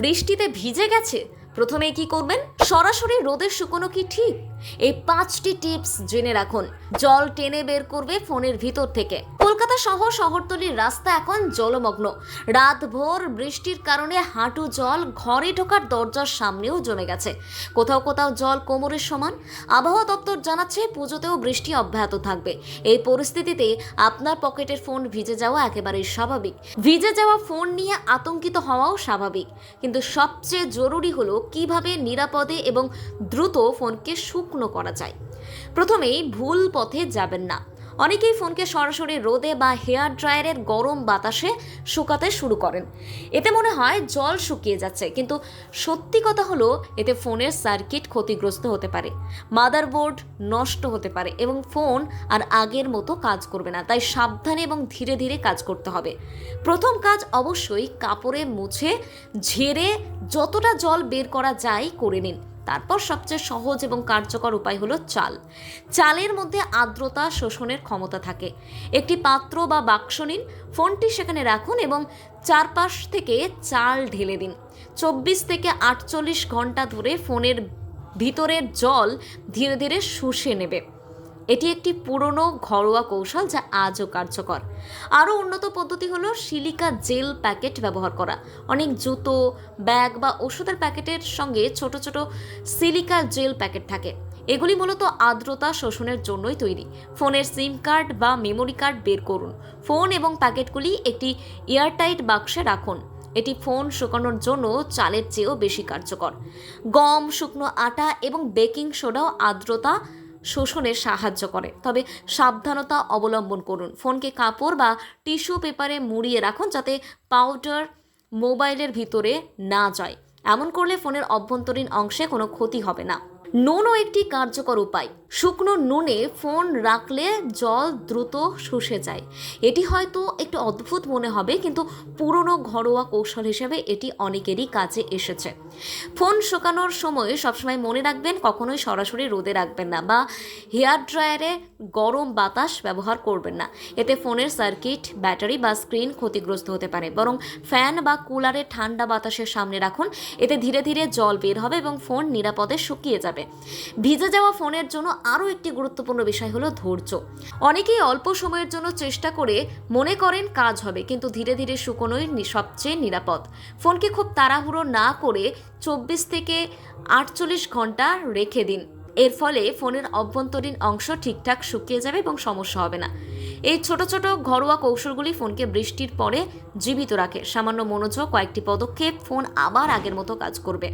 বৃষ্টিতে ভিজে গেছে। প্রথমে কি করবেন? সরাসরি রোদে শুকনো কি ঠিক? এই পাঁচটি টিপস জেনে রাখুন। জল টেনে বের করবে ফোনের ভিতর থেকে। কলকাতা সহ শহরতলির রাস্তা এখন জলমগ্ন। রাত ভোর বৃষ্টির কারণে হাঁটু জল, ঘরে ঢোকার দরজার সামনেও জমে গেছে। কোথাও কোথাও জল কোমরের সমান। আবহাওয়া দপ্তর জানাচ্ছে পুজোতেও বৃষ্টি অব্যাহত থাকবে। এই পরিস্থিতিতে আপনার পকেটের ফোন ভিজে যাওয়া একেবারেই স্বাভাবিক। ভিজে যাওয়া ফোন নিয়ে আতঙ্কিত হওয়াও স্বাভাবিক। কিন্তু সবচেয়ে জরুরি হলো কীভাবে নিরাপদে এবং দ্রুত ফোনকে শুকনো করা যায়। প্রথমেই ভুল পথে যাবেন না। অনেকেই ফোনকে সরাসরি রোদে বা হেয়ার ড্রায়ারের গরম বাতাসে শুকাতে শুরু করেন। এতে মনে হয় জল শুকিয়ে যাচ্ছে, কিন্তু সত্যি কথা হলো এতে ফোনের সার্কিট ক্ষতিগ্রস্ত হতে পারে, মাদারবোর্ড নষ্ট হতে পারে এবং ফোন আর আগের মতো কাজ করবে না, তাই সাবধানে এবং ধীরে ধীরে কাজ করতে হবে। প্রথম কাজ অবশ্যই কাপড়ে মুছে ঝেড়ে যতটা জল বের করা যায় করে নিন। তারপর সবচেয়ে সহজ এবং কার্যকর উপায় হলো চাল। চালের মধ্যে আর্দ্রতা শোষণের ক্ষমতা থাকে। একটি পাত্র বা বাক্স নিন, ফোনটি সেখানে রাখুন এবং চারপাশ থেকে চাল ঢেলে দিন। চব্বিশ থেকে আটচল্লিশ ঘণ্টা ধরে ফোনের ভিতরের জল ধীরে ধীরে শুষে নেবে। এটি একটি পুরনো ঘরোয়া কৌশল যা আজও কার্যকর। আরও উন্নত পদ্ধতি হলো সিলিকা জেল প্যাকেট ব্যবহার করা। অনেক জুতো, ব্যাগ বা ওষুধের প্যাকেটের সঙ্গে ছোট ছোট সিলিকা জেল প্যাকেট থাকে। এগুলি মূলত আর্দ্রতা শোষণের জন্যই তৈরি। ফোনের সিম কার্ড বা মেমোরি কার্ড বের করুন। ফোন এবং প্যাকেটগুলি একটি এয়ারটাইট বাক্সে রাখুন। এটি ফোন শুকানোর জন্য চালের চেয়েও বেশি কার্যকর। গম, শুকনো আটা এবং বেকিং সোডাও আর্দ্রতা শোষণে সাহায্য করে। তবে সাবধানতা অবলম্বন করুন। ফোনকে কাপড় বা টিস্যু পেপারে মুড়িয়ে রাখুন যাতে পাউডার মোবাইলের ভিতরে না যায়। এমন করলে ফোনের অভ্যন্তরীণ অংশে কোনো ক্ষতি হবে না। নুনও একটি কার্যকর উপায়। শুকনো নুনে ফোন রাখলে জল দ্রুত শুষে যায়। এটি হয়তো একটু অদ্ভুত মনে হবে, কিন্তু পুরনো ঘরোয়া কৌশল হিসেবে এটি অনেকেরই কাজে এসেছে। ফোন শুকানোর সময় সবসময় মনে রাখবেন, কখনোই সরাসরি রোদে রাখবেন না বা হেয়ার ড্রায়ারে গরম বাতাস ব্যবহার করবেন না। এতে ফোনের সার্কিট, ব্যাটারি বা স্ক্রিন ক্ষতিগ্রস্ত হতে পারে। বরং ফ্যান বা কুলারে ঠান্ডা বাতাসের সামনে রাখুন, এতে ধীরে ধীরে জল বের হবে এবং ফোন নিরাপদে শুকিয়ে যাবে। ভিজে যাওয়া ফোনের জন্য আরও একটি গুরুত্বপূর্ণ বিষয় হলো ধৈর্য। অনেকেই অল্প সময়ের জন্য চেষ্টা করে মনে করেন কাজ হবে, কিন্তু ধীরে ধীরে শুকনোই সবচেয়ে নিরাপদ। ফোনকে খুব তাড়াহুড়ো না করে চব্বিশ থেকে আটচল্লিশ ঘণ্টা রেখে দিন। এর ফলে ফোনের অভ্যন্তরীণ অংশ ঠিকঠাক শুকিয়ে যাবে এবং সমস্যা হবে না। এই ছোট ছোট ঘরোয়া কৌশলগুলি ফোনকে বৃষ্টির পরে জীবিত রাখে। সামান্য মনোযোগ কয়েকটি পদক্ষেপ ফোন আবার আগের মতো কাজ করবে।